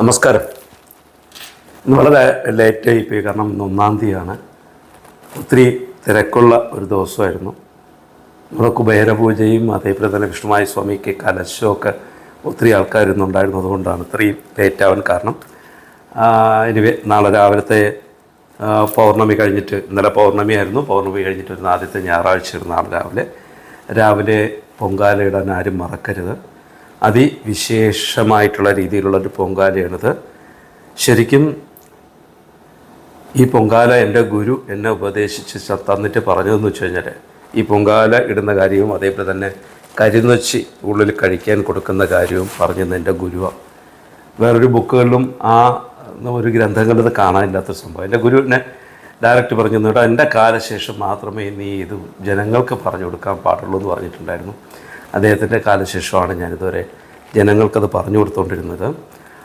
നമസ്കാരം. ഇന്ന് വളരെ ലേറ്റായി പോയി കാരണം ഇന്ന് ഒന്നാം തീയതിയാണ്. ഒത്തിരി തിരക്കുള്ള ഒരു ദിവസമായിരുന്നു. നമ്മുടെ കുബേരപൂജയും അതേപോലെ തന്നെ വിഷ്ണുമായ സ്വാമിക്ക് കലശമൊക്കെ ഒത്തിരി ആൾക്കാരുന്നുണ്ടായിരുന്നു അതുകൊണ്ടാണ് ഇത്രയും ലേറ്റ് ആവാൻ കാരണം. ഇനി നാളെ രാവിലത്തെ പൗർണമി കഴിഞ്ഞിട്ട് ഇന്നലെ പൗർണമിയായിരുന്നു. പൗർണമി കഴിഞ്ഞിട്ട് വരുന്ന ആദ്യത്തെ ഞായറാഴ്ച നാളെ രാവിലെ. രാവിലെ പൊങ്കാല ഇടാൻ ആരും മറക്കരുത്. അതിവിശേഷമായിട്ടുള്ള രീതിയിലുള്ളൊരു പൊങ്കാലയാണിത്. ശരിക്കും ഈ പൊങ്കാല എന്റെ ഗുരു എന്നെ ഉപദേശിച്ച് തന്നിട്ട് പറഞ്ഞതെന്ന് വെച്ച് കഴിഞ്ഞാൽ ഈ പൊങ്കാല ഇടുന്ന കാര്യവും അതേപോലെ തന്നെ കരിനൊച്ചി ഉള്ളിൽ കഴിക്കാൻ കൊടുക്കുന്ന കാര്യവും പറഞ്ഞത് എന്റെ ഗുരുവാണ് വേറൊരു ബുക്കുകളിലും ആ ഒരു ഗ്രന്ഥങ്ങളിൽ കാണാനില്ലാത്ത സംഭവം. എന്റെ ഗുരു എന്നെ ഡയറക്റ്റ് പറഞ്ഞു കേട്ടോ എന്റെ കാലശേഷം മാത്രമേ നീ ഇത് ജനങ്ങൾക്ക് പറഞ്ഞു കൊടുക്കാൻ പാടുള്ളൂ എന്ന് പറഞ്ഞിട്ടുണ്ടായിരുന്നു. അദ്ദേഹത്തിന്റെ കാലശേഷമാണ് ഞാനിതുവരെ ജനങ്ങൾക്കത് പറഞ്ഞു കൊടുത്തുകൊണ്ടിരുന്നത്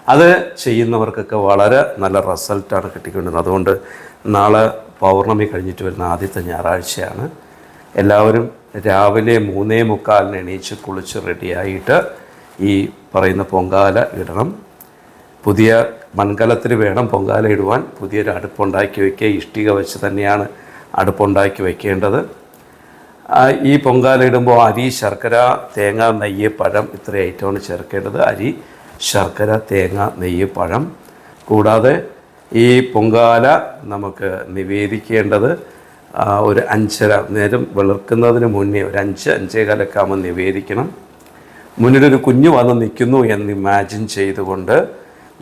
അത് ചെയ്യുന്നവർക്കൊക്കെ വളരെ നല്ല റിസൾട്ടാണ് കിട്ടിക്കൊണ്ടിരുന്നത്. അതുകൊണ്ട് നാളെ പൗർണമി കഴിഞ്ഞിട്ട് വരുന്ന ആദ്യത്തെ ഞായറാഴ്ചയാണ്. എല്ലാവരും രാവിലെ മൂന്നേ മുക്കാലിന് എണീച്ച് കുളിച്ച് റെഡിയായിട്ട് ഈ പറയുന്ന പൊങ്കാല ഇടണം. പുതിയ മൺകലത്തിൽ വേണം പൊങ്കാല ഇടുവാൻ. പുതിയൊരു അടുപ്പുണ്ടാക്കി വയ്ക്കുക. ഇഷ്ടിക വെച്ച് തന്നെയാണ് അടുപ്പുണ്ടാക്കി വയ്ക്കേണ്ടത്. ഈ പൊങ്കാല ഇടുമ്പോൾ അരി ശർക്കര തേങ്ങ നെയ്യ് പഴം ഇത്ര ഐറ്റമാണ് ചേർക്കേണ്ടത്. അരി ശർക്കര തേങ്ങ നെയ്യ് പഴം. കൂടാതെ ഈ പൊങ്കാല നമുക്ക് നിവേദിക്കേണ്ടത് ഒരു അഞ്ചര നേരം വെളുക്കുന്നതിന് മുന്നേ ഒരു അഞ്ച് അഞ്ചേകാലൊക്കെ ആകുമ്പോൾ നിവേദിക്കണം. മുന്നിലൊരു കുഞ്ഞു വന്ന് നിൽക്കുന്നു എന്ന് ഇമാജിൻ ചെയ്തുകൊണ്ട്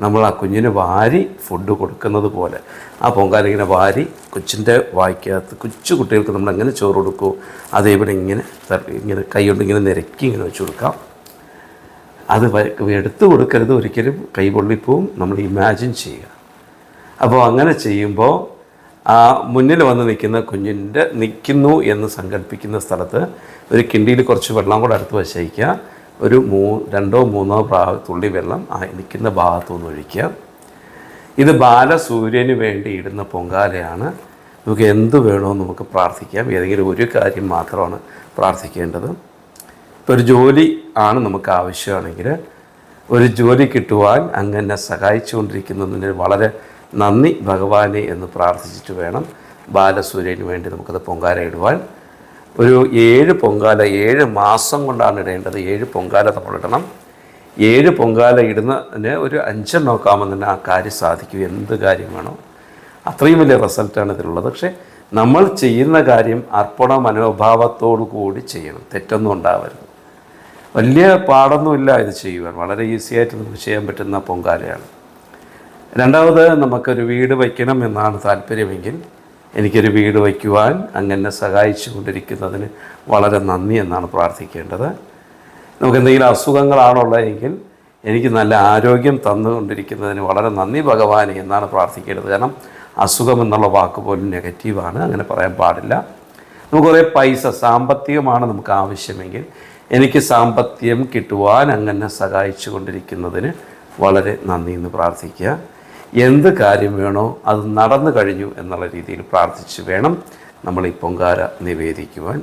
നമ്മൾ ആ കുഞ്ഞിന് വാരി ഫുഡ് കൊടുക്കുന്നത് പോലെ. ആ പൊങ്കാല ഇങ്ങനെ വാരി കൊച്ചിന്റെ വായിക്കകത്ത് കൊച്ചു കുട്ടികൾക്ക് നമ്മൾ എങ്ങനെ ചോറ് കൊടുക്കുമോ അതേപോലെ ഇങ്ങനെ ഇങ്ങനെ കൈ കൊണ്ട് ഇങ്ങനെ നിരക്കി ഇങ്ങനെ വെച്ച് കൊടുക്കാം. അത് എടുത്തു കൊടുക്കരുത് ഒരിക്കലും കൈ പൊള്ളിപ്പോവും നമ്മൾ ഇമാജിൻ ചെയ്യുക. അപ്പോൾ അങ്ങനെ ചെയ്യുമ്പോൾ ആ മുന്നിൽ വന്ന് നിൽക്കുന്ന കുഞ്ഞിന്റെ നിൽക്കുന്നു എന്ന് സങ്കല്പിക്കുന്ന സ്ഥലത്ത് ഒരു കിണ്ടിയിൽ കുറച്ച് വെള്ളം കൂടെ അടുത്ത് വശയിക്കുക. ഒരു മൂ രണ്ടോ മൂന്നോ പ്രാവ തുള്ളി വെള്ളം ആ നിൽക്കുന്ന ഭാഗത്തു നിന്ന് ഒഴിക്കുക. ഇത് ബാലസൂര്യന് വേണ്ടി ഇടുന്ന പൊങ്കാലയാണ്. നമുക്ക് എന്ത് വേണോ നമുക്ക് പ്രാർത്ഥിക്കാം. ഏതെങ്കിലും ഒരു കാര്യം മാത്രമാണ് പ്രാർത്ഥിക്കേണ്ടത്. ഇപ്പോൾ ഒരു ജോലി ആണ് നമുക്ക് ആവശ്യമാണെങ്കിൽ ഒരു ജോലി കിട്ടുവാൻ അങ്ങനെ സഹായിച്ചുകൊണ്ടിരിക്കുന്നതിന് വളരെ നന്ദി ഭഗവാനെ എന്ന് പ്രാർത്ഥിച്ചിട്ട് വേണം ബാലസൂര്യന് വേണ്ടി നമുക്കത് പൊങ്കാല ഇടുവാൻ. ഒരു ഏഴ് പൊങ്കാല ഏഴ് മാസം കൊണ്ടാണ് ഇടേണ്ടത്. ഏഴ് പൊങ്കാല നമ്മളിടണം ഏഴ് പൊങ്കാല ഇടുന്നതിന് ഒരു അഞ്ചെണ്ണം നോക്കാമെന്ന് തന്നെ ആ കാര്യം സാധിക്കും. എന്ത് കാര്യം വേണോ. അത്രയും വലിയ റിസൾട്ടാണ് ഇതിലുള്ളത്. പക്ഷേ നമ്മൾ ചെയ്യുന്ന കാര്യം അർപ്പണ മനോഭാവത്തോടു കൂടി ചെയ്യണം. തെറ്റൊന്നും ഉണ്ടാവരുത്. വലിയ പാടൊന്നുമില്ല ഇത് ചെയ്യുവാൻ. വളരെ ഈസി ആയിട്ട് നമുക്ക് ചെയ്യാൻ പറ്റുന്ന പൊങ്കാലയാണ്. രണ്ടാമത് നമുക്കൊരു വീട് വയ്ക്കണം എന്നാണ് താല്പര്യമെങ്കിൽ എനിക്കൊരു വീട് വയ്ക്കുവാൻ അങ്ങനെ സഹായിച്ചു കൊണ്ടിരിക്കുന്നതിന് വളരെ നന്ദി എന്നാണ് പ്രാർത്ഥിക്കേണ്ടത്. നമുക്ക് എന്തെങ്കിലും അസുഖങ്ങളാണുള്ളതെങ്കിൽ എനിക്ക് നല്ല ആരോഗ്യം തന്നുകൊണ്ടിരിക്കുന്നതിന് വളരെ നന്ദി ഭഗവാനെ എന്നാണ് പ്രാർത്ഥിക്കേണ്ടത്. കാരണം അസുഖം എന്നുള്ള വാക്ക് പോലും നെഗറ്റീവാണ്. അങ്ങനെ പറയാൻ പാടില്ല. നമുക്ക് കുറേ പൈസ സാമ്പത്തികമാണ് നമുക്ക് ആവശ്യമെങ്കിൽ എനിക്ക് സാമ്പത്തികം കിട്ടുവാൻ അങ്ങനെ സഹായിച്ചു കൊണ്ടിരിക്കുന്നതിന് വളരെ നന്ദി എന്ന് പ്രാർത്ഥിക്കുക. എന്ത് കാര്യം വേണോ അത് നടന്നു കഴിഞ്ഞു എന്നുള്ള രീതിയിൽ പ്രാർത്ഥിച്ച് വേണം നമ്മൾ ഈ പൊങ്കാര നിവേദിക്കുവാൻ.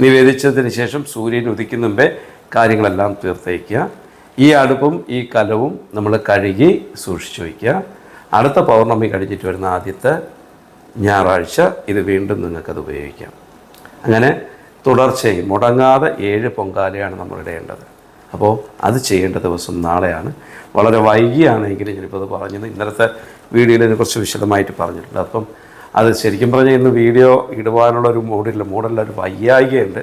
നിവേദിച്ചതിന് ശേഷം സൂര്യൻ ഉദിക്കുന്ന മുമ്പേ കാര്യങ്ങളെല്ലാം തീർത്തയക്കുക ഈ അടുപ്പും ഈ കലവും നമ്മൾ കഴുകി സൂക്ഷിച്ചു വയ്ക്കുക. അടുത്ത പൗർണമി കഴിഞ്ഞിട്ട് വരുന്ന ആദ്യത്തെ ഞായറാഴ്ച ഇത് വീണ്ടും നിങ്ങൾക്കത് ഉപയോഗിക്കാം. അങ്ങനെ തുടർച്ചയായി മുടങ്ങാതെ ഏഴ് പൊങ്കാലയാണ് നമ്മൾ ഇടേണ്ടത്. അപ്പോൾ അത് ചെയ്യേണ്ട ദിവസം നാളെയാണ്. വളരെ വൈകിയാണെങ്കിൽ ഞാനിപ്പോൾ അത് പറഞ്ഞത്. ഇന്നലത്തെ വീഡിയോയിൽ ഇതിനെക്കുറിച്ച് വിശദമായിട്ട് പറഞ്ഞിട്ടുണ്ട്. അപ്പം അത് ശരിക്കും പറഞ്ഞാൽ ഇന്ന് വീഡിയോ ഇടുവാനുള്ള ഒരു മൂഡില്ല. മൂഡല്ല ഒരു വയ്യായികയുണ്ട്.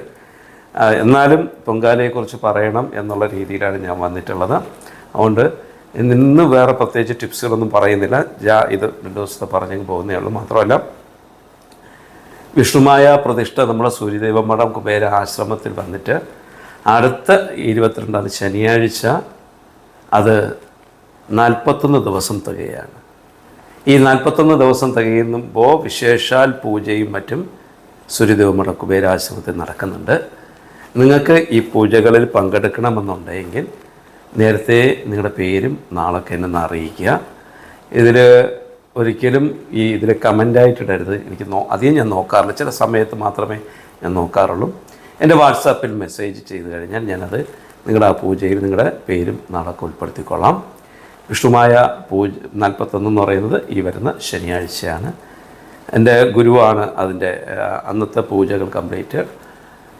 എന്നാലും പൊങ്കാലയെക്കുറിച്ച് പറയണം എന്നുള്ള രീതിയിലാണ് ഞാൻ വന്നിട്ടുള്ളത്. അതുകൊണ്ട് ഇന്ന് വേറെ പ്രത്യേകിച്ച് ടിപ്സുകളൊന്നും പറയുന്നില്ല. ജാ ഇത് രണ്ട് ദിവസത്തെ പറഞ്ഞു പോകുന്നേ ഉള്ളൂ. മാത്രമല്ല വിഷ്ണുമായ പ്രതിഷ്ഠ നമ്മുടെ സൂര്യദേവ മഠം കുബേര ആശ്രമത്തിൽ വന്നിട്ട് അടുത്ത ഇരുപത്തിരണ്ടാം ശനിയാഴ്ച അത് നാൽപ്പത്തൊന്ന് ദിവസം തികയാണ്. ഈ നാൽപ്പത്തൊന്ന് ദിവസം തികയുമ്പോൾ വിശേഷാൽ പൂജയും മറ്റും സൂര്യദേവ മഠ കുബേരാശ്രമത്തിൽ നടക്കുന്നുണ്ട്. നിങ്ങൾക്ക് ഈ പൂജകളിൽ പങ്കെടുക്കണമെന്നുണ്ടെങ്കിൽ നേരത്തെ നിങ്ങളുടെ പേരും നാളൊക്കെ എന്നെ അറിയിക്കുക. ഇതിൽ ഒരിക്കലും ഈ ഇതിൽ കമന്റായിട്ടിടരുത് എനിക്ക് നോ അധികം ഞാൻ നോക്കാറില്ല. ചില സമയത്ത് മാത്രമേ ഞാൻ നോക്കാറുള്ളൂ. എന്റെ വാട്സാപ്പിൽ മെസ്സേജ് ചെയ്ത് കഴിഞ്ഞാൽ ഞാനത് നിങ്ങളുടെ ആ പൂജയിൽ നിങ്ങളുടെ പേരും നാളൊക്കെ ഉൾപ്പെടുത്തിക്കൊള്ളാം. വിഷ്ണുമായ പൂജ നാൽപ്പത്തൊന്ന് എന്ന് പറയുന്നത് ഈ വരുന്ന ശനിയാഴ്ചയാണ്. എന്റെ ഗുരുവാണ് അതിന്റെ അന്നത്തെ പൂജകൾ കംപ്ലീറ്റ്.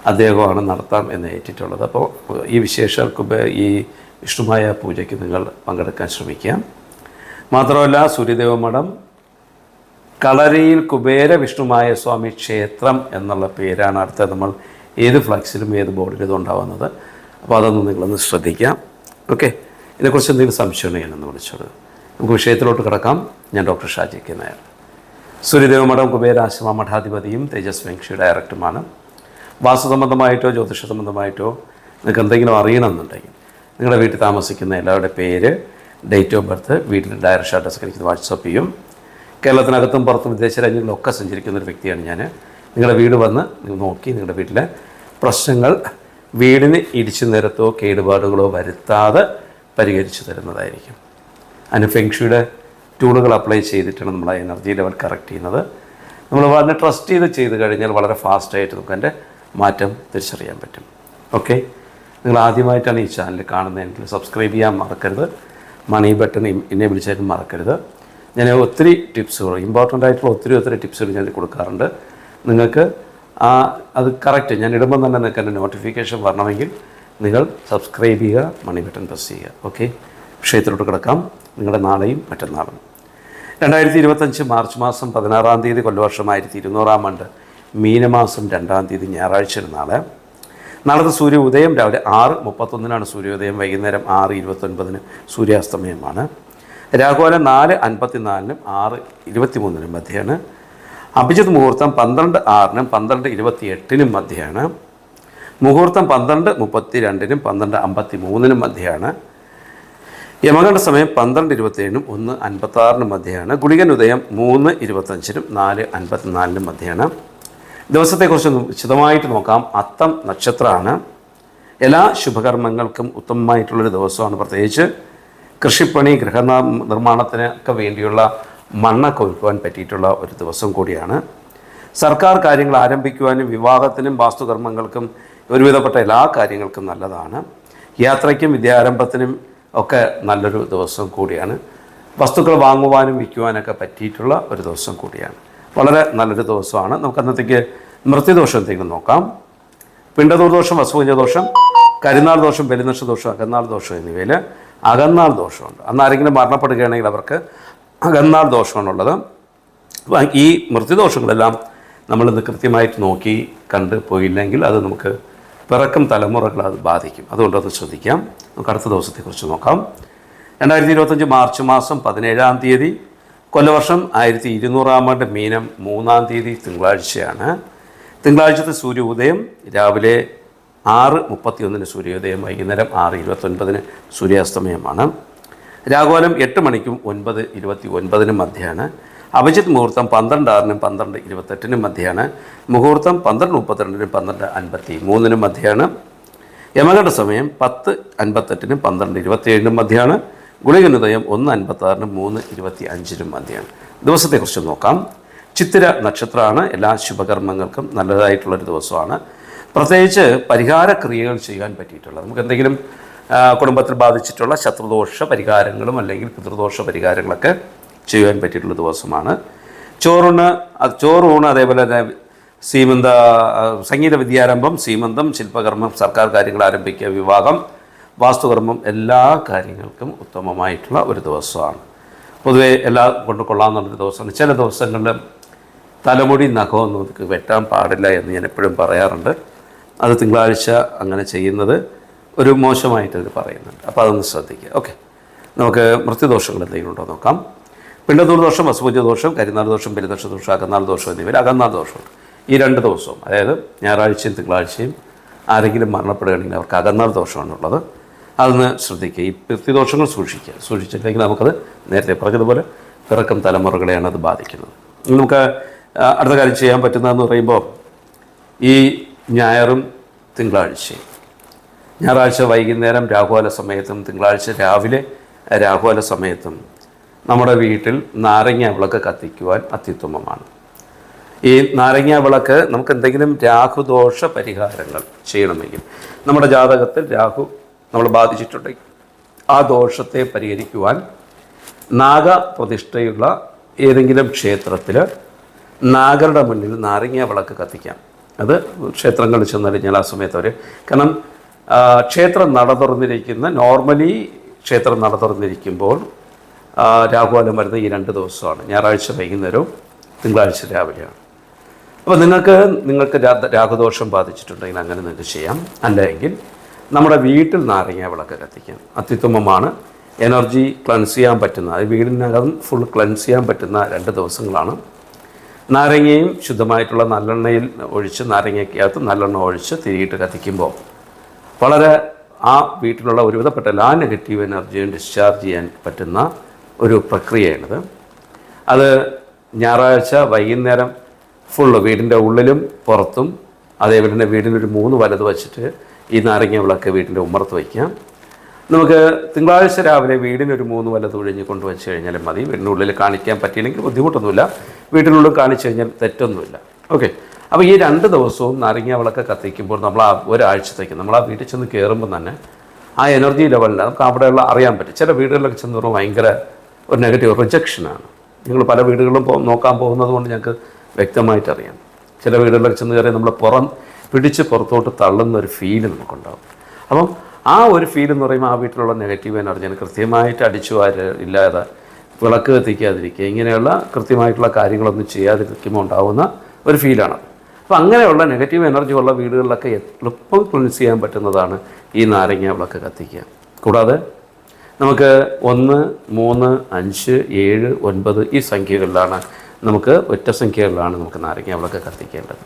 അദ്ദേഹമാണ് നടത്താം എന്ന് ഏറ്റിട്ടുള്ളത്. അപ്പോൾ ഈ വിശേഷർക്ക് ഈ വിഷ്ണുമായ പൂജയ്ക്ക് നിങ്ങൾ പങ്കെടുക്കാൻ ശ്രമിക്കാം. മാത്രമല്ല സൂര്യദേവ മഠം കളരിയിൽ കുബേര വിഷ്ണുമായ സ്വാമി ക്ഷേത്രം എന്നുള്ള പേരാണ് അടുത്ത നമ്മൾ ഏത് ഫ്ലക്സിലും ഏത് ബോർഡിലും ഇതുണ്ടാവുന്നത്. അപ്പോൾ അതൊന്ന് നിങ്ങളൊന്ന് ശ്രദ്ധിക്കാം. ഓക്കെ? ഇതിനെക്കുറിച്ച് എന്തെങ്കിലും സംശയം സംശയമുണ്ടെങ്കിൽ ഒന്ന് വിളിച്ചോളൂ. നമുക്ക് വിഷയത്തിലോട്ട് കിടക്കാം. ഞാൻ ഡോക്ടർ ഷാജി കെ നായർ. സൂര്യദേവ മഠം കുബേരാശ്രമ മഠാധിപതിയും തേജസ് വെങ്ഷി ഡയറക്ടറുമാണ്. വാസ്തു സംബന്ധമായിട്ടോ ജ്യോതിഷ സംബന്ധമായിട്ടോ നിങ്ങൾക്ക് എന്തെങ്കിലും അറിയണമെന്നുണ്ടെങ്കിൽ നിങ്ങളുടെ വീട്ടിൽ താമസിക്കുന്ന എല്ലാവരുടെ പേര് ഡേറ്റ് ഓഫ് ബർത്ത് വീട്ടിൽ ഡയറക്റ്റ് അഡ്രസ്സ് എനിക്ക് വാട്സപ്പ് ചെയ്യും. കേരളത്തിനകത്തും പുറത്തും വിദേശ രാജ്യങ്ങളിലൊക്കെ സഞ്ചരിക്കുന്ന ഒരു വ്യക്തിയാണ് ഞാൻ നിങ്ങളുടെ വീട് വന്ന് നിങ്ങൾ നോക്കി നിങ്ങളുടെ വീട്ടിലെ പ്രശ്നങ്ങൾ വീടിന് ഇടിച്ചു നിരത്തോ കേടുപാടുകളോ വരുത്താതെ പരിഹരിച്ചു തരുന്നതായിരിക്കും. അതിന് ഫെങ്ഷിയുടെ ടൂളുകൾ അപ്ലൈ ചെയ്തിട്ടാണ് നമ്മൾ ആ എനർജി ലെവൽ കറക്റ്റ് ചെയ്യുന്നത്. നമ്മൾ വളരെ ട്രസ്റ്റ് ചെയ്ത് ചെയ്ത് കഴിഞ്ഞാൽ വളരെ ഫാസ്റ്റായിട്ട് നമുക്ക് അതിന്റെ മാറ്റം തിരിച്ചറിയാൻ പറ്റും. ഓക്കെ നിങ്ങൾ ആദ്യമായിട്ടാണ് ഈ ചാനൽ കാണുന്നതെങ്കിൽ സബ്സ്ക്രൈബ് ചെയ്യാൻ മറക്കരുത്. മണി ബട്ടൺ എന്നെ വിളിച്ചാലും മറക്കരുത്. ഞാൻ ഒത്തിരി ടിപ്സുകൾ ഇമ്പോർട്ടന്റ് ആയിട്ടുള്ള ഒത്തിരി ഒത്തിരി ടിപ്സുകൾ ഞാൻ കൊടുക്കാറുണ്ട്. നിങ്ങൾക്ക് ആ അത് കറക്റ്റ് ഞാൻ ഇടുമ്പോൾ തന്നെ നിങ്ങൾക്ക് എന്റെ നോട്ടിഫിക്കേഷൻ വരണമെങ്കിൽ നിങ്ങൾ സബ്സ്ക്രൈബ് ചെയ്യുക മണി ബട്ടൺ പ്രസ് ചെയ്യുക. ഓക്കെ വിഷയത്തിലോട്ട് കിടക്കാം. നിങ്ങളുടെ നാളെയും മറ്റന്നാളും. രണ്ടായിരത്തി ഇരുപത്തഞ്ച് മാർച്ച് മാസം പതിനാറാം തീയതി കൊല്ലവർഷം ആയിരത്തി ഇരുന്നൂറാം ആണ്ട് മീനമാസം രണ്ടാം തീയതി ഞായറാഴ്ച നാളെ. നാളത്തെ സൂര്യ ഉദയം രാവിലെ ആറ് മുപ്പത്തൊന്നിനാണ് സൂര്യോദയം വൈകുന്നേരം ആറ് ഇരുപത്തൊൻപതിന് സൂര്യാസ്തമയമാണ്. രാഘവല നാല് അൻപത്തിനാലിനും ആറ് ഇരുപത്തിമൂന്നിനും മധ്യയാണ് അഭിജിത് മുഹൂർത്തം പന്ത്രണ്ട് ആറിനും പന്ത്രണ്ട് ഇരുപത്തി എട്ടിനും മധ്യയാണ് മുഹൂർത്തം പന്ത്രണ്ട് മുപ്പത്തി രണ്ടിനും പന്ത്രണ്ട് അമ്പത്തി മൂന്നിനും മധ്യയാണ് യമകണ്ഠ സമയം പന്ത്രണ്ട് ഇരുപത്തേഴിനും ഒന്ന് അൻപത്താറിനും മധ്യയാണ് ഗുളികൻ ഉദയം മൂന്ന് ഇരുപത്തഞ്ചിനും നാല് അൻപത്തിനാലിനും മധ്യയാണ് ദിവസത്തെക്കുറിച്ച് വിശദമായിട്ട് നോക്കാം. അത്തം നക്ഷത്രമാണ്. എല്ലാ ശുഭകർമ്മങ്ങൾക്കും ഉത്തമമായിട്ടുള്ളൊരു ദിവസമാണ് പ്രത്യേകിച്ച് കൃഷിപ്പണി ഗൃഹ നിർമ്മാണത്തിനൊക്കെ വേണ്ടിയുള്ള മണ്ണൊക്കെ ഒരുക്കുവാൻ പറ്റിയിട്ടുള്ള ഒരു ദിവസം കൂടിയാണ്. സർക്കാർ കാര്യങ്ങൾ ആരംഭിക്കുവാനും വിവാഹത്തിനും വാസ്തുകർമ്മങ്ങൾക്കും ഒരുവിധപ്പെട്ട എല്ലാ കാര്യങ്ങൾക്കും നല്ലതാണ്. യാത്രയ്ക്കും വിദ്യാരംഭത്തിനും ഒക്കെ നല്ലൊരു ദിവസം കൂടിയാണ്. വസ്തുക്കൾ വാങ്ങുവാനും വിൽക്കുവാനൊക്കെ പറ്റിയിട്ടുള്ള ഒരു ദിവസം കൂടിയാണ്. വളരെ നല്ലൊരു ദിവസമാണ്. നമുക്ക് അന്നത്തേക്ക് മൃത്യുദോഷം എന്തെങ്കിലും നോക്കാം. പിണ്ടദൂർദോഷം വസുപുഞ്ചദോഷം കരിനാൾ ദോഷം ബലിനക്ഷ ദോഷം അകന്നാൾ ദോഷം എന്നിവയിൽ അകന്നാൾ ദോഷമുണ്ട്. അന്ന് ആരെങ്കിലും മരണപ്പെടുകയാണെങ്കിൽ അവർക്ക് അകന്നാൾ ദോഷമാണുള്ളത്. അപ്പോൾ ഈ മൃത്യുദോഷങ്ങളെല്ലാം നമ്മളിന്ന് കൃത്യമായിട്ട് നോക്കി കണ്ട് പോയില്ലെങ്കിൽ അത് നമുക്ക് പിറക്കും തലമുറകൾ അത് ബാധിക്കും. അതുകൊണ്ട് അത് ശ്രദ്ധിക്കാം. നമുക്ക് അടുത്ത ദിവസത്തെക്കുറിച്ച് നോക്കാം. രണ്ടായിരത്തി ഇരുപത്തഞ്ച് മാർച്ച് മാസം പതിനേഴാം തീയതി കൊല്ലവർഷം ആയിരത്തി ഇരുന്നൂറാം ആണ്ട് മീനം മൂന്നാം തീയതി തിങ്കളാഴ്ചയാണ്. തിങ്കളാഴ്ചത്തെ സൂര്യ ഉദയം രാവിലെ ആറ് മുപ്പത്തിയൊന്നിന് സൂര്യോദയം വൈകുന്നേരം ആറ് ഇരുപത്തൊൻപതിന് സൂര്യാസ്തമയമാണ്. രാഘോലം എട്ട് മണിക്കും ഒൻപത് ഇരുപത്തി ഒൻപതിനും മധ്യയാണ് അഭിജിത്ത് മുഹൂർത്തം പന്ത്രണ്ട് ആറിനും പന്ത്രണ്ട് ഇരുപത്തെട്ടിനും മധ്യയാണ് മുഹൂർത്തം പന്ത്രണ്ട് മുപ്പത്തിരണ്ടിനും പന്ത്രണ്ട് അൻപത്തി മൂന്നിനും മധ്യയാണ് യമകണ്ഠ സമയം പത്ത് അൻപത്തെട്ടിനും പന്ത്രണ്ട് ഇരുപത്തിയേഴിനും മധ്യയാണ് ഗുളികനുദയം ഒന്ന് അൻപത്താറിനും മൂന്ന് ഇരുപത്തി അഞ്ചിനും മധ്യയാണ് ദിവസത്തെക്കുറിച്ച് നോക്കാം. ചിത്തിര നക്ഷത്രമാണ്. എല്ലാ ശുഭകർമ്മങ്ങൾക്കും നല്ലതായിട്ടുള്ളൊരു ദിവസമാണ്. പ്രത്യേകിച്ച് പരിഹാര ക്രിയകൾ ചെയ്യാൻ പറ്റിയിട്ടുള്ളത്. നമുക്ക് എന്തെങ്കിലും കുടുംബത്തിൽ ബാധിച്ചിട്ടുള്ള ശത്രുദോഷ പരിഹാരങ്ങളും അല്ലെങ്കിൽ പിതൃദോഷ പരിഹാരങ്ങളൊക്കെ ചെയ്യാൻ പറ്റിയിട്ടുള്ള ദിവസമാണ്. ചോറൂണ് ചോറൂണ് അതേപോലെ തന്നെ സീമന്ത സംഗീത വിദ്യാരംഭം സീമന്തം ശില്പകർമ്മം സർക്കാർ കാര്യങ്ങൾ ആരംഭിക്കുക വിവാഹം വാസ്തുകർമ്മം എല്ലാ കാര്യങ്ങൾക്കും ഉത്തമമായിട്ടുള്ള ഒരു ദിവസമാണ്. പൊതുവേ എല്ലാം കൊണ്ട് കൊള്ളാമെന്നുള്ളൊരു ദിവസമാണ്. ചില ദിവസങ്ങളിൽ തലമുടി നമുക്ക് വെട്ടാൻ പാടില്ല എന്ന് ഞാൻ എപ്പോഴും പറയാറുണ്ട്. അത് തിങ്കളാഴ്ച അങ്ങനെ ചെയ്യുന്നത്. ഒരു മോശമായിട്ട് ഇത് പറയുന്നുണ്ട്. അപ്പോൾ അതൊന്ന് ശ്രദ്ധിക്കുക. ഓക്കെ. നമുക്ക് മൃത്യുദോഷങ്ങൾ എന്തെങ്കിലും ഉണ്ടോ നോക്കാം. പിണ്ടത്തൂർ ദോഷം വസുപൂജ ദോഷം കരിനാൾ ദോഷം ബലിദോഷ ദോഷം അകന്നാൾ ദോഷം എന്നിവയിൽ അകന്നാൾ ദോഷം ഈ രണ്ട് ദിവസവും അതായത് ഞായറാഴ്ചയും തിങ്കളാഴ്ചയും ആരെങ്കിലും മരണപ്പെടുകയാണെങ്കിൽ അവർക്ക് അകന്നാൾ ദോഷമാണുള്ളത് അതൊന്ന് ശ്രദ്ധിക്കുക. ഈ പിതൃദോഷങ്ങൾ സൂക്ഷിക്കുക. സൂക്ഷിച്ചില്ലെങ്കിൽ നമുക്കത് നേരത്തെ പറഞ്ഞതുപോലെ പിറക്കം തലമുറകളെയാണ് അത് ബാധിക്കുന്നത്. നമുക്ക് അടുത്ത കാര്യം ചെയ്യാൻ പറ്റുന്നതെന്ന് പറയുമ്പോൾ ഈ ഞായറും തിങ്കളാഴ്ചയും ഞായറാഴ്ച വൈകുന്നേരം രാഹുല സമയത്തും തിങ്കളാഴ്ച രാവിലെ രാഹുല സമയത്തും നമ്മുടെ വീട്ടിൽ നാരങ്ങ വിളക്ക് കത്തിക്കുവാൻ അത്യുത്തമമാണ്. ഈ നാരങ്ങ വിളക്ക് നമുക്ക് എന്തെങ്കിലും രാഹുദോഷ പരിഹാരങ്ങൾ ചെയ്യണമെങ്കിൽ നമ്മുടെ ജാതകത്തിൽ രാഹു നമ്മൾ ബാധിച്ചിട്ടുണ്ടെങ്കിൽ ആ ദോഷത്തെ പരിഹരിക്കുവാൻ നാഗ പ്രതിഷ്ഠയുള്ള ഏതെങ്കിലും ക്ഷേത്രത്തിൽ നാഗരുടെ മുന്നിൽ നാരങ്ങ വിളക്ക് കത്തിക്കാം. അത് ക്ഷേത്രങ്ങളിൽ ചെന്ന് ആ സമയത്ത് അവർ കാരണം ക്ഷേത്രം നട തുറന്നിരിക്കുന്ന നോർമലി ക്ഷേത്രം നട തുറന്നിരിക്കുമ്പോൾ രാഹുകാലം വരുന്ന ഈ രണ്ട് ദിവസമാണ്. ഞായറാഴ്ച വൈകുന്നേരവും തിങ്കളാഴ്ച രാവിലെയാണ്. അപ്പോൾ നിങ്ങൾക്ക് നിങ്ങൾക്ക് രാഹുദോഷം ബാധിച്ചിട്ടുണ്ടെങ്കിൽ അങ്ങനെ നിങ്ങൾക്ക് ചെയ്യാം. അല്ലെങ്കിൽ നമ്മുടെ വീട്ടിൽ നാരങ്ങ വിളക്ക് കത്തിക്കാം. അത്യുത്തമമാണ്. എനർജി ക്ലൻസ് ചെയ്യാൻ പറ്റുന്ന അത് വീടിനകം ഫുൾ ക്ലൻസ് ചെയ്യാൻ പറ്റുന്ന രണ്ട് ദിവസങ്ങളാണ്. നാരങ്ങയും ശുദ്ധമായിട്ടുള്ള നല്ലെണ്ണയിൽ ഒഴിച്ച് നാരങ്ങയ്ക്കകത്ത് നല്ലെണ്ണ ഒഴിച്ച് തിരിയിട്ട് കത്തിക്കുമ്പോൾ വളരെ ആ വീട്ടിലുള്ള ഒരുവിധപ്പെട്ട എല്ലാ നെഗറ്റീവ് എനർജിയും ഡിസ്ചാർജ് ചെയ്യാൻ പറ്റുന്ന ഒരു പ്രക്രിയയാണിത്. അത് ഞായറാഴ്ച വൈകുന്നേരം ഫുള്ള് വീടിന്റെ ഉള്ളിലും പുറത്തും അതേപോലെ തന്നെ ഒരു മൂന്ന് വലത് വച്ചിട്ട് ഈ നാരങ്ങ വിളക്ക് വീടിന്റെ ഉമ്മറത്ത് വയ്ക്കാം. നമുക്ക് തിങ്കളാഴ്ച രാവിലെ വീടിനൊരു മൂന്ന് വലത് ഒഴിഞ്ഞ് കൊണ്ടുവച്ച് കഴിഞ്ഞാലും മതി. വീടിനുള്ളിൽ കാണിക്കാൻ പറ്റിയില്ലെങ്കിൽ ബുദ്ധിമുട്ടൊന്നുമില്ല. വീട്ടിനുള്ളിൽ കാണിച്ചു കഴിഞ്ഞാൽ തെറ്റൊന്നുമില്ല. ഓക്കെ അപ്പോൾ ഈ രണ്ട് ദിവസവും നാരങ്ങ വിളക്ക് കത്തിക്കുമ്പോൾ നമ്മൾ ആ ഒരാഴ്ചത്തേക്ക് നമ്മൾ ആ വീട്ടിൽ ചെന്ന് കയറുമ്പോൾ തന്നെ ആ എനർജി ലെവലിൽ നമുക്ക് അവിടെയുള്ള അറിയാൻ പറ്റും. ചില വീടുകളിലൊക്കെ ചെന്ന് പറയുമ്പോൾ ഭയങ്കര ഒരു നെഗറ്റീവ് റിജക്ഷനാണ് നിങ്ങൾ പല വീടുകളിലും നോക്കാൻ പോകുന്നത് കൊണ്ട് ഞങ്ങൾക്ക് വ്യക്തമായിട്ട് അറിയാം. ചില വീടുകളിലൊക്കെ ചെന്ന് കയറി നമ്മൾ പുറം പിടിച്ച് പുറത്തോട്ട് തള്ളുന്ന ഒരു ഫീൽ നമുക്കുണ്ടാവും. അപ്പം ആ ഒരു ഫീൽ എന്ന് പറയുമ്പോൾ ആ വീട്ടിലുള്ള നെഗറ്റീവ് എനർജിനെ കൃത്യമായിട്ട് അടിച്ചു വാര ഇല്ലാതെ വിളക്ക് കത്തിക്കാതിരിക്കുക ഇങ്ങനെയുള്ള കൃത്യമായിട്ടുള്ള കാര്യങ്ങളൊന്നും ചെയ്യാതിരിക്കുമ്പോൾ ഉണ്ടാകുന്ന ഒരു ഫീലാണ് അപ്പോൾ അങ്ങനെയുള്ള നെഗറ്റീവ് എനർജി ഉള്ള വീടുകളിലൊക്കെ എളുപ്പം ക്ലിൻസ് ചെയ്യാൻ പറ്റുന്നതാണ് ഈ നാരങ്ങ വിളക്ക് കത്തിക്കുക. കൂടാതെ നമുക്ക് ഒന്ന് മൂന്ന് അഞ്ച് ഏഴ് ഒൻപത് ഈ സംഖ്യകളിലാണ് നമുക്ക് ഒറ്റ സംഖ്യകളിലാണ് നമുക്ക് നാരങ്ങ വിളക്ക് കത്തിക്കേണ്ടത്.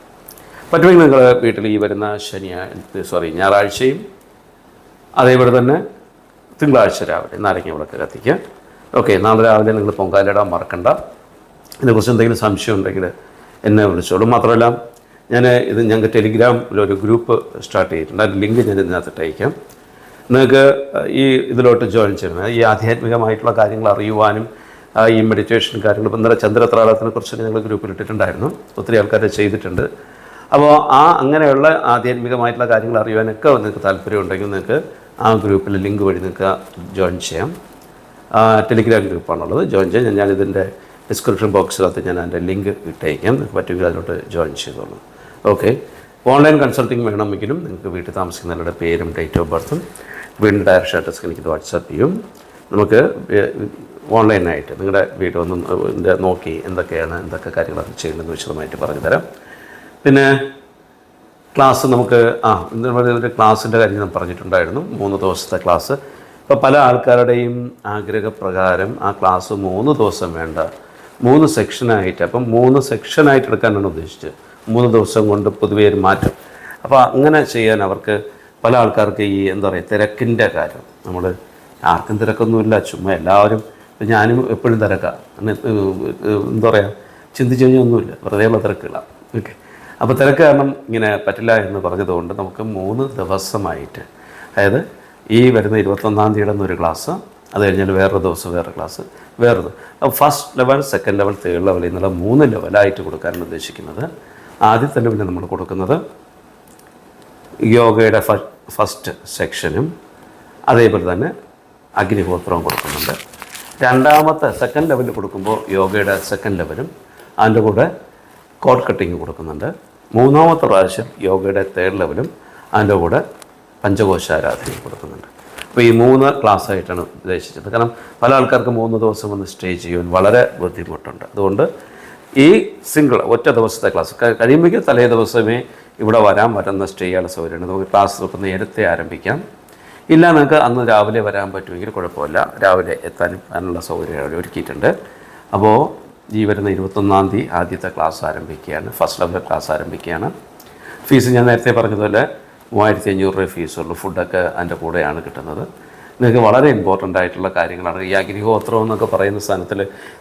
പറ്റുമെങ്കിൽ നിങ്ങൾ വീട്ടിൽ ഈ വരുന്ന ശനിയാഴ്ച സോറി ഞായറാഴ്ചയും അതേപോലെ തന്നെ തിങ്കളാഴ്ച രാവിലെ നാരങ്ങ വിളക്ക് കത്തിക്കുക. ഓക്കെ നാളെ രാവിലെ നിങ്ങൾ പൊങ്കാലിടാൻ മറക്കണ്ട. ഇതിനെക്കുറിച്ച് എന്തെങ്കിലും സംശയം ഉണ്ടെങ്കിൽ എന്നെ വിളിച്ചോളൂ. മാത്രമല്ല ഞാൻ ഇത് ഞങ്ങൾക്ക് ടെലിഗ്രാമിലൊരു ഗ്രൂപ്പ് സ്റ്റാർട്ട് ചെയ്തിട്ടുണ്ട്. അതിന്റെ ലിങ്ക് ഞാൻ ഇതിനകത്തിട്ട് അയക്കാം. നിങ്ങൾക്ക് ഈ ഇതിലോട്ട് ജോയിൻ ചെയ്യണം. ഈ ആധ്യാത്മികമായിട്ടുള്ള കാര്യങ്ങൾ അറിയുവാനും ഈ മെഡിറ്റേഷൻ കാര്യങ്ങൾ ഇപ്പം ഇന്നലെ ചന്ദ്രത്രാളത്തിനെ കുറിച്ച് ഞങ്ങൾ ഗ്രൂപ്പിൽ ഇട്ടിട്ടുണ്ടായിരുന്നു. ഒത്തിരി ആൾക്കാർ ചെയ്തിട്ടുണ്ട്. അപ്പോൾ ആ അങ്ങനെയുള്ള ആധ്യാത്മികമായിട്ടുള്ള കാര്യങ്ങൾ അറിയുവാനൊക്കെ നിങ്ങൾക്ക് താല്പര്യമുണ്ടെങ്കിൽ നിങ്ങൾക്ക് ആ ഗ്രൂപ്പിൽ ലിങ്ക് വഴി നിങ്ങൾക്ക് ജോയിൻ ചെയ്യാം. ടെലിഗ്രാം ഗ്രൂപ്പാണുള്ളത്. ജോയിൻ ചെയ്യാം. ഞാൻ ഇതിന്റെ ഡിസ്ക്രിപ്ഷൻ ബോക്സിനകത്ത് ഞാൻ അതിന്റെ ലിങ്ക് ഇട്ടേക്കാം. നിങ്ങൾക്ക് പറ്റുമെങ്കിൽ അതിലോട്ട് ജോയിൻ ചെയ്തോളൂ. ഓക്കെ ഓൺലൈൻ കൺസൾട്ടിങ് വേണമെങ്കിലും നിങ്ങൾക്ക് വീട്ടിൽ താമസിക്കുന്നവരുടെ പേരും ഡേറ്റ് ഓഫ് ബർത്തും വീടിന്റെ ഡയറക്ഷൻ അഡ്രസ് എനിക്ക് വാട്സാപ്പ് ചെയ്യും. നമുക്ക് ഓൺലൈനായിട്ട് നിങ്ങളുടെ വീട് ഒന്ന് നോക്കി എന്തൊക്കെയാണ് എന്തൊക്കെ കാര്യങ്ങളൊക്കെ ചെയ്യുന്നതെന്ന് വിശദമായിട്ട് പറഞ്ഞു തരാം പിന്നെ ക്ലാസ് നമുക്ക് ആ ഒരു ക്ലാസ്സിന്റെ കാര്യം ഞാൻ പറഞ്ഞിട്ടുണ്ടായിരുന്നു മൂന്ന് ദിവസത്തെ ക്ലാസ് ഇപ്പോൾ പല ആൾക്കാരുടെയും ആഗ്രഹപ്രകാരം ആ ക്ലാസ് മൂന്ന് ദിവസം വേണ്ട മൂന്ന് സെക്ഷനായിട്ട് അപ്പം മൂന്ന് സെക്ഷനായിട്ട് എടുക്കാനാണ് ഉദ്ദേശിച്ചത്. മൂന്ന് ദിവസം കൊണ്ട് പൊതുവേ ഒരു മാറ്റം. അപ്പോൾ അങ്ങനെ ചെയ്യാൻ അവർക്ക് പല ആൾക്കാർക്ക് ഈ എന്താ പറയുക തിരക്കിന്റെ കാര്യം. നമ്മൾ ആർക്കും തിരക്കൊന്നുമില്ല ചുമ്മാ എല്ലാവരും ഞാനും എപ്പോഴും തിരക്കാം. എന്താ പറയുക ചിന്തിച്ചു കഴിഞ്ഞാൽ ഒന്നുമില്ല. വെറുതെയുള്ള തിരക്കുകളാണ് ഓക്കെ. അപ്പോൾ തിരക്ക് കാരണം ഇങ്ങനെ പറ്റില്ല എന്ന് പറഞ്ഞതുകൊണ്ട് നമുക്ക് മൂന്ന് ദിവസമായിട്ട് അതായത് ഈ വരുന്ന ഇരുപത്തൊന്നാം തീയതി ഒരു ക്ലാസ് അത് കഴിഞ്ഞാൽ വേറൊരു ദിവസം വേറെ ക്ലാസ് വേറൊരു. അപ്പോൾ first level second level third level എന്നുള്ള മൂന്ന് ലെവലായിട്ട് കൊടുക്കാനാണ് ഉദ്ദേശിക്കുന്നത് ആദ്യത്തെ പിന്നെ നമ്മൾ കൊടുക്കുന്നത് യോഗയുടെ ഫസ്റ്റ് സെക്ഷനും അതേപോലെ തന്നെ അഗ്നിഹോത്രവും കൊടുക്കുന്നുണ്ട്. രണ്ടാമത്തെ സെക്കൻഡ് ലെവലിൽ കൊടുക്കുമ്പോൾ യോഗയുടെ സെക്കൻഡ് ലെവലും അതിന്റെ കൂടെ കോഡ് കട്ടിങ് കൊടുക്കുന്നുണ്ട്. മൂന്നാമത്തെ പ്രാവശ്യം യോഗയുടെ തേർഡ് ലെവലും അതിന്റെ കൂടെ പഞ്ചകോശാരാധനയും കൊടുക്കുന്നുണ്ട്. അപ്പോൾ ഈ മൂന്ന് ക്ലാസ് ആയിട്ടാണ് ഉദ്ദേശിച്ചത്. കാരണം പല ആൾക്കാർക്ക് മൂന്ന് ദിവസം വന്ന് സ്റ്റേ ചെയ്യുവാൻ വളരെ ബുദ്ധിമുട്ടുണ്ട്. അതുകൊണ്ട് ഈ സിംഗിൾ ഒറ്റ ദിവസത്തെ ക്ലാസ് കഴിയുമ്പോൾ തലേ ദിവസമേ ഇവിടെ വരാൻ പറ്റുന്ന സ്റ്റേ ചെയ്യാനുള്ള സൗകര്യമുണ്ട്. നമുക്ക് ക്ലാസ് തൊട്ട് നേരത്തെ ആരംഭിക്കാം. ഇല്ല നിങ്ങൾക്ക് അന്ന് രാവിലെ വരാൻ പറ്റുമെങ്കിൽ കുഴപ്പമില്ല. രാവിലെ എത്താനും അതിനുള്ള സൗകര്യം അവിടെ ഒരുക്കിയിട്ടുണ്ട്. അപ്പോൾ ഈ വരുന്ന ഇരുപത്തൊന്നാം തീയതി ആദ്യത്തെ ക്ലാസ് ആരംഭിക്കുകയാണ്. ഫസ്റ്റ് ലെവൽ ക്ലാസ് ആരംഭിക്കുകയാണ്. ഫീസ് ഞാൻ നേരത്തെ പറഞ്ഞതുപോലെ മൂവായിരത്തി അഞ്ഞൂറ് രൂപ ഫീസുള്ളൂ ഫുഡൊക്കെ അതിന്റെ കൂടെയാണ് കിട്ടുന്നത്. നിങ്ങൾക്ക് വളരെ ഇമ്പോർട്ടന്റ് ആയിട്ടുള്ള കാര്യങ്ങളാണ്. ഈ അഗ്നിഹോത്രം എന്നൊക്കെ പറയുന്ന സ്ഥാനത്തിൽ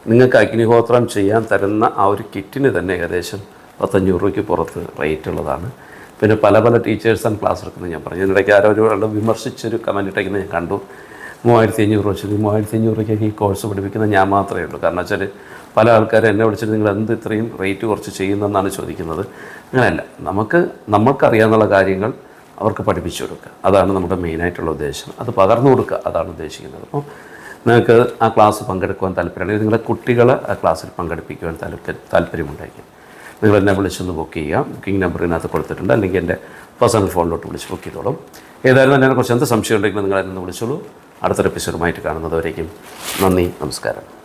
നിങ്ങൾക്ക് അഗ്നിഹോത്രം ചെയ്യാൻ തരുന്ന ആ ഒരു കിറ്റിന് തന്നെ ഏകദേശം പത്തഞ്ഞൂറ് രൂപയ്ക്ക് പുറത്ത് റേറ്റ് ഉള്ളതാണ്. പിന്നെ പല പല ടീച്ചേഴ്സ് ആൻഡ് ക്ലാസ് എടുക്കുന്നത് ഞാൻ പറഞ്ഞു ഇതിനിടയ്ക്ക് ആരോ ഒരു ആൾ വിമർശിച്ചൊരു കമന്റ് ഇട്ടേക്കുന്നത് ഞാൻ കണ്ടു. മൂവായിരത്തി അഞ്ഞൂറ് വെച്ചത് മൂവായിരത്തി അഞ്ഞൂറ് രൂപയ്ക്ക് ഈ കോഴ്സ് പഠിപ്പിക്കുന്നത് ഞാൻ മാത്രമേ ഉള്ളൂ. കാരണം വെച്ചാൽ പല ആൾക്കാരും എന്നെ വിളിച്ചിട്ട് നിങ്ങൾ എന്ത് ഇത്രയും റേറ്റ് കുറച്ച് ചെയ്യുന്നതെന്നാണ് ചോദിക്കുന്നത്. അങ്ങനെയല്ല. നമുക്ക് നമുക്കറിയാവുന്ന കാര്യങ്ങൾ അവർക്ക് പഠിപ്പിച്ചു കൊടുക്കുക. അതാണ് നമ്മുടെ മെയിനായിട്ടുള്ള ഉദ്ദേശം. അത് പകർന്നു കൊടുക്കുക. അതാണ് ഉദ്ദേശിക്കുന്നത്. അപ്പോൾ നിങ്ങൾക്ക് ആ ക്ലാസ് പങ്കെടുക്കുവാൻ താല്പര്യമുണ്ടെങ്കിൽ നിങ്ങളുടെ കുട്ടികളെ ആ ക്ലാസ്സിൽ പങ്കെടുപ്പിക്കുവാൻ താല്പര്യം താല്പര്യമുണ്ടായിരിക്കും. നിങ്ങൾ എന്നെ വിളിച്ചൊന്ന് ബുക്ക് ചെയ്യാം ബുക്കിംഗ് നമ്പർ ഇതിനകത്ത് കൊടുത്തിട്ടുണ്ട്. അല്ലെങ്കിൽ എന്റെ പേഴ്സണൽ ഫോണിലോട്ട് വിളിച്ച് ബുക്ക് ചെയ്തോളും. ഏതായാലും അതിനെക്കുറിച്ച് എന്ത് സംശയം ഉണ്ടെങ്കിലും നിങ്ങൾ എന്നെ വിളിച്ചോളൂ. അടുത്തൊരു എപ്പിസോഡുമായിട്ട് കാണുന്നതുവരേക്കും നന്ദി നമസ്കാരം.